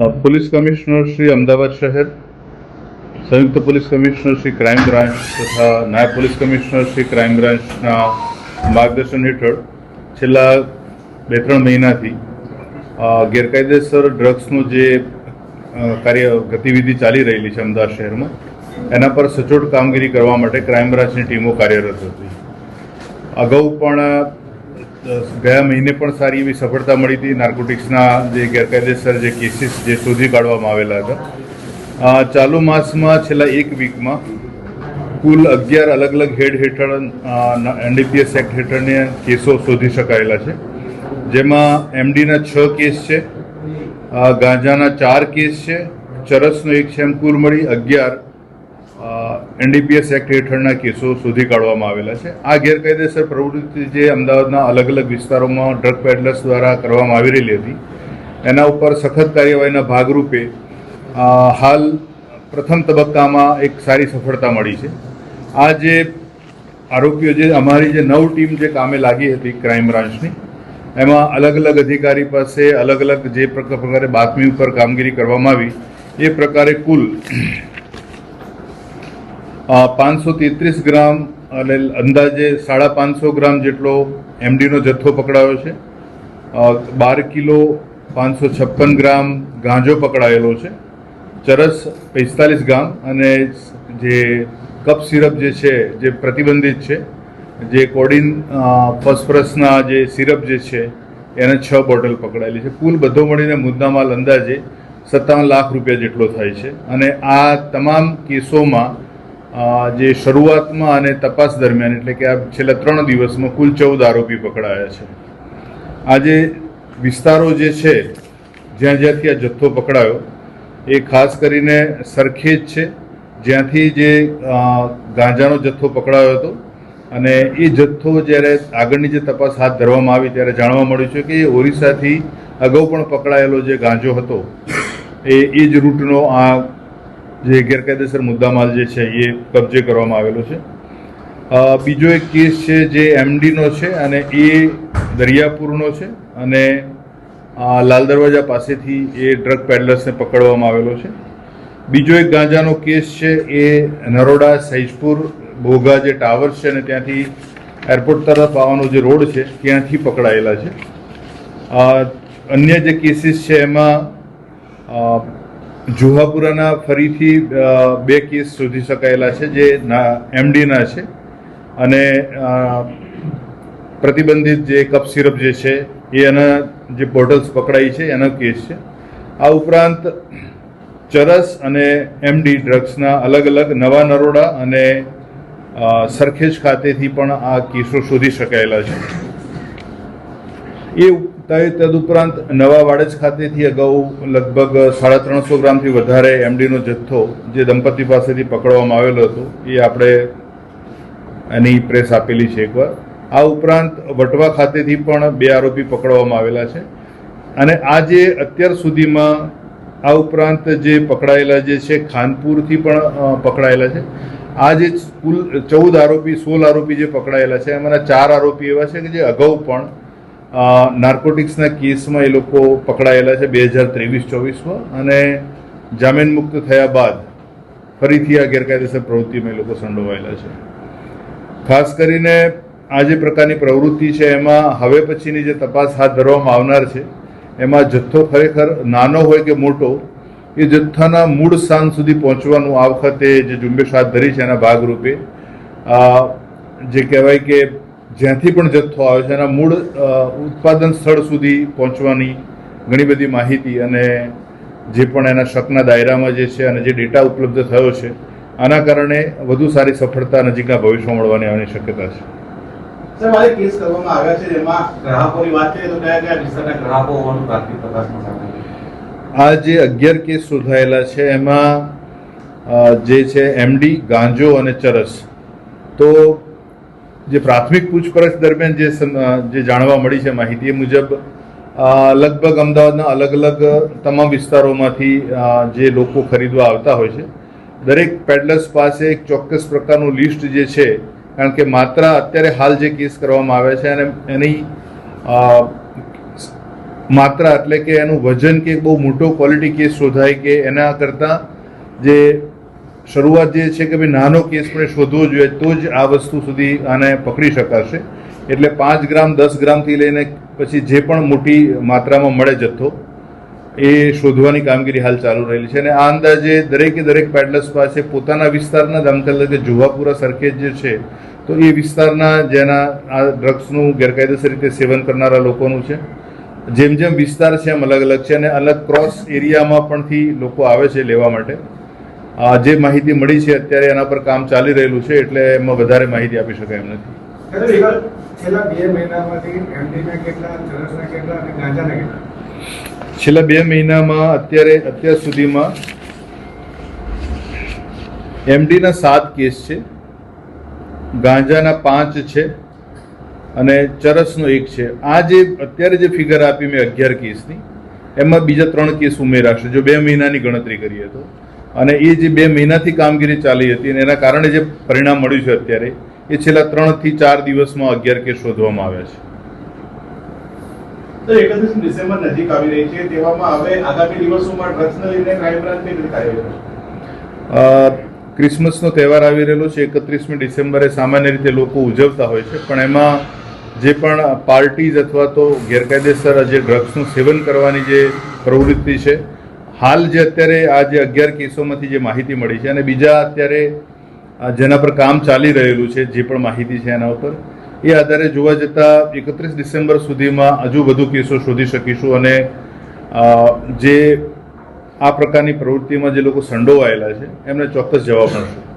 Police commissioner Shri Ahmedabad શહેર, સંયુક્ત police commissioner Shri crime branch તથા નાયબ પોલીસ કમિશનર શ્રી ક્રાઇમ બ્રાન્ચના માર્ગદર્શન હેઠળ છેલ્લા બે ત્રણ મહિનાથી ગેરકાયદેસર ડ્રગ્સનું જે કાર્ય, ગતિવિધિ ચાલી રહેલી છે અમદાવાદ શહેરમાં, એના પર સચોટ કામગીરી કરવા માટે ક્રાઇમ બ્રાન્ચની ટીમો કાર્યરત હતી. અગાઉ પણ ગયા મહિને પણ સારી એવી સફળતા મળી હતી. નાર્કોટિક્સના જે ગેરકાયદેસર જે કેસીસ જે શોધી કાઢવામાં આવેલા હતા. ચાલુ માસમાં છેલ્લા એક વીકમાં કુલ અગિયાર અલગ અલગ હેડ હેઠળ એનડીપીએસ એક્ટ હેઠળને કેસો શોધી શકાયેલા છે. જેમાં એમડીના છ કેસ છે ગાંજાના ચાર કેસ છે, ચરસનો એક છે એમ કુલ મળી, અગિયાર એનડીપીએસ એક્ટ હેઠળના કેસો શોધી કાઢવામાં આવેલા છે. આ ગેરકાયદેસર પ્રવૃત્તિ જે અમદાવાદના અલગ અલગ વિસ્તારોમાં ડ્રગ પેડલર્સ દ્વારા કરવામાં આવી રહેલી હતી, એના ઉપર સખત કાર્યવાહીના ભાગરૂપે હાલ પ્રથમ તબક્કામાં એક સારી સફળતા મળી છે. આ જે આરોપીઓ જે અમારી જે નવ ટીમ જે કામે લાગી હતી ક્રાઇમ બ્રાન્ચની એમાં અલગ અલગ અધિકારી પાસે અલગ અલગ જે પ્રક- પ્રકારે બાતમી ઉપર કામગીરી કરવામાં આવી, એ પ્રકારે કુલ પાંચસો તેત્રીસ ગ્રામ અને અંદાજે સાડા પાંચસો ગ્રામ જેટલો એમડીનો જથ્થો પકડાયો છે. બાર કિલો પાંચસો છપ્પન ગ્રામ ગાંજો પકડાયેલો છે. ચરસ પિસ્તાલીસ ગ્રામ અને જે કપ સિરપ જે છે, જે પ્રતિબંધિત છે, જે કોડિન ફોસ્ફરસના જે સિરપ જે છે, એને છ બોટલ પકડાયેલી છે. કુલ બધો મળીને મુદ્દામાલ અંદાજે સત્તાવન લાખ રૂપિયા જેટલો થાય છે. અને આ તમામ કેસોમાં જે શરૂઆતમાં અને તપાસ દરમિયાન, એટલે કે આ છેલ્લા ત્રણ દિવસમાં કુલ ચૌદ આરોપી પકડાયા છે. આજે વિસ્તારો જે છે, જ્યાં જ્યાંથી આ જથ્થો પકડાયો, એ ખાસ કરીને સરખેજ છે. જ્યાંથી જે ગાંજાનો જથ્થો પકડાયો હતો અને એ જથ્થો જ્યારે આગળની જે તપાસ હાથ ધરવામાં આવી ત્યારે જાણવા મળ્યું છે કે એ ઓરિસ્સાથી અગાઉ પણ પકડાયેલો જે ગાંજો હતો, એ એ જ રૂટનો આ જે ગેરકાયદેસર મુદ્દામાલ જે છે, એ કબજે કરવામાં આવેલો છે. બીજો એક કેસ છે જે એમડીનો છે અને એ દરિયાપુરનો છે અને લાલ દરવાજા પાસેથી એ ડ્રગ પેડલર્સને પકડવામાં આવેલો છે. બીજો એક ગાંજાનો કેસ છે એ નરોડા સૈજપુર ભોગા જે ટાવર છે અને ત્યાંથી એરપોર્ટ તરફ આવવાનો જે રોડ છે, ત્યાંથી પકડાયેલા છે. અન્ય જે કેસીસ છે એમાં જુહાપુરાના ફરીથી બે કેસ શોધી શકાયેલા છે જે એમડીના છે. અને પ્રતિબંધિત જે કપ સિરપ જે છે, એ એના જે બોટલ્સ પકડાઈ છે, એનો કેસ છે. આ ઉપરાંત, ચરસ અને એમડી ડ્રગ્સના અલગ અલગ નવા નરોડા અને સરખેજ ખાતેથી પણ આ કેસો શોધી શકાયેલા છે. એ તદુપરાંત નવા વાડજ ખાતેથી અગાઉ લગભગ સાડા ત્રણસો ગ્રામથી વધારે એમડીનો જથ્થો જે દંપતી પાસેથી પકડવામાં આવેલો હતો, એ આપણે એની પ્રેસ આપેલી છે એકવાર. આ ઉપરાંત વટવા ખાતેથી પણ બે આરોપી પકડવામાં આવેલા છે. અને આ જે અત્યાર સુધીમાં આ ઉપરાંત જે પકડાયેલા જે છે, ખાનપુરથી પણ પકડાયેલા છે. આ જે કુલ ચૌદ આરોપી, સોળ આરોપી જે પકડાયેલા છે, એમાંના ચાર આરોપી એવા છે કે જે અગાઉ પણ નાર્કોટિક્સના કેસમાં એ લોકો પકડાયેલા છે બે હજાર ત્રેવીસ ચોવીસમાં અને જામીન મુક્ત થયા બાદ ફરીથી આ ગેરકાયદેસર પ્રવૃત્તિમાં એ લોકો સંડોવાયેલા છે. ખાસ કરીને આ જે પ્રકારની પ્રવૃત્તિ છે, એમાં હવે પછીની જે તપાસ હાથ ધરવામાં આવનાર છે, એમાં જથ્થો ખરેખર નાનો હોય કે મોટો, એ જથ્થાના મૂળ સ્થાન સુધી પહોંચવાનું આ વખતે જે ઝુંબેશ હાથ ધરી છે એના ભાગરૂપે જે કહેવાય કે જ્યાંથી પણ જથ્થો આવે છે એના મૂળ ઉત્પાદન સ્થળ સુધી પહોંચવાની ઘણી બધી માહિતી અને જે પણ એના શકના દાયરામાં જે છે અને જે ડેટા ઉપલબ્ધ થયો છે આના કારણે વધુ સારી સફળતા નજીકના ભવિષ્યમાં મળવાની આવવાની શક્યતા છે. સાહેબ આજે કેસ કરવામાં આવ્યા છે જેમાં ગ્રાહકોની વાત કરીએ તો કયા કયા વિસ્તારના ગ્રાહકો હોવાનું પ્રાથમિક તપાસમાં સામે આ જે અગિયાર કેસ શોધાયેલા છે એમાં જે છે એમડી ગાંજો અને ચરસ. તો જે પ્રાથમિક પૂછપરછ દરમિયાન જે જે જાણવા મળી છે માહિતી મુજબ લગભગ અમદાવાદના અલગ અલગ તમામ વિસ્તારોમાંથી જે લોકો ખરીદવા આવતા હોય છે, દરેક પેડલર્સ પાસે એક ચોક્કસ પ્રકારનું લિસ્ટ જે છે, કારણ કે માત્ર અત્યારે હાલ જે કેસ કરવામાં આવ્યા છે અને એની માત્રા એટલે કે એનું વજન કે બહુ મોટો ક્વોલિટી કેસ શોધાય કે એના કરતાં જે શરૂઆત જે છે કે ભાઈ નાનો કેસ પણ શોધવો જોઈએ, તો જ આ વસ્તુ સુધી આને પકડી શકાશે. એટલે પાંચ ગ્રામ, દસ ગ્રામથી લઈને પછી જે પણ મોટી માત્રામાં મળે જથ્થો, એ શોધવાની કામગીરી હાલ ચાલુ રહેલી છે. અને આ અંદાજે દરેકે દરેક પેડલર્સ પાસે પોતાના વિસ્તારના દામતલ કે જુહાપુરા સરખેજ જે છે, તો એ વિસ્તારના જેના આ ડ્રગ્સનું ગેરકાયદેસર રીતે સેવન કરનારા લોકોનું છે. જેમ જેમ વિસ્તાર છે એમ અલગ અલગ છે અને અલગ ક્રોસ એરિયામાં પણથી લોકો આવે છે લેવા માટે. જે માહિતી મળી છે અત્યારે એના પર કામ ચાલી રહેલું છે એટલે એમાં વધારે માહિતી આપી શકાય એમ નથી. છેલ્લા મહિનામાંથી બે મહિનામાં અત્યારે અત્યાર સુધીમાં એમડીના સાત કેસ છે ગાંજાના પાંચ છે અને ચરસનો એક છે. આ જે અત્યારે જે ફિગર આપી મેં અગિયાર કેસની એમાં બીજા ત્રણ કેસ ઉમેરાશે જો બે મહિનાની ગણતરી કરીએ તો. અને એ જે બે મહિનાથી કામગીરી ચાલી હતી અને એના કારણે જે પરિણામ મળ્યું છે અત્યારે એ છેલ્લા ત્રણથી ચાર દિવસમાં અગિયાર કેસ શોધવામાં આવ્યા છે. તો એકત્રીસ ડિસેમ્બર નજીક આવી રહી છે તેવામાં હવે આગામી દિવસોમાં ડ્રગ્સને લઈને ક્રાઇમ બ્રાન્ચ કઈ કાર્યવાહી ક્રિસમસનો તહેવાર આવી રહેલો છે એકત્રીસમી ડિસેમ્બરે સામાન્ય રીતે લોકો ઉજવતા હોય છે પણ એમાં જે પણ પાર્ટીઝ અથવા તો ગેરકાયદેસર જે ડ્રગ્સનું સેવન કરવાની જે પ્રવૃત્તિ છે હાલ જે અત્યારે આ જે અગિયાર કેસોમાંથી જે માહિતી મળી છે અને બીજા અત્યારે જેના પર કામ ચાલી રહેલું છે, જે પણ માહિતી છે એના ઉપર, એ આધારે જોવા જતાં એકત્રીસ ડિસેમ્બર સુધીમાં હજુ વધુ કેસો શોધી શકીશું અને જે આ પ્રકારની પ્રવૃત્તિમાં જે લોકો સંડોવાયેલા છે, એમને ચોક્કસ જવાબ મળશે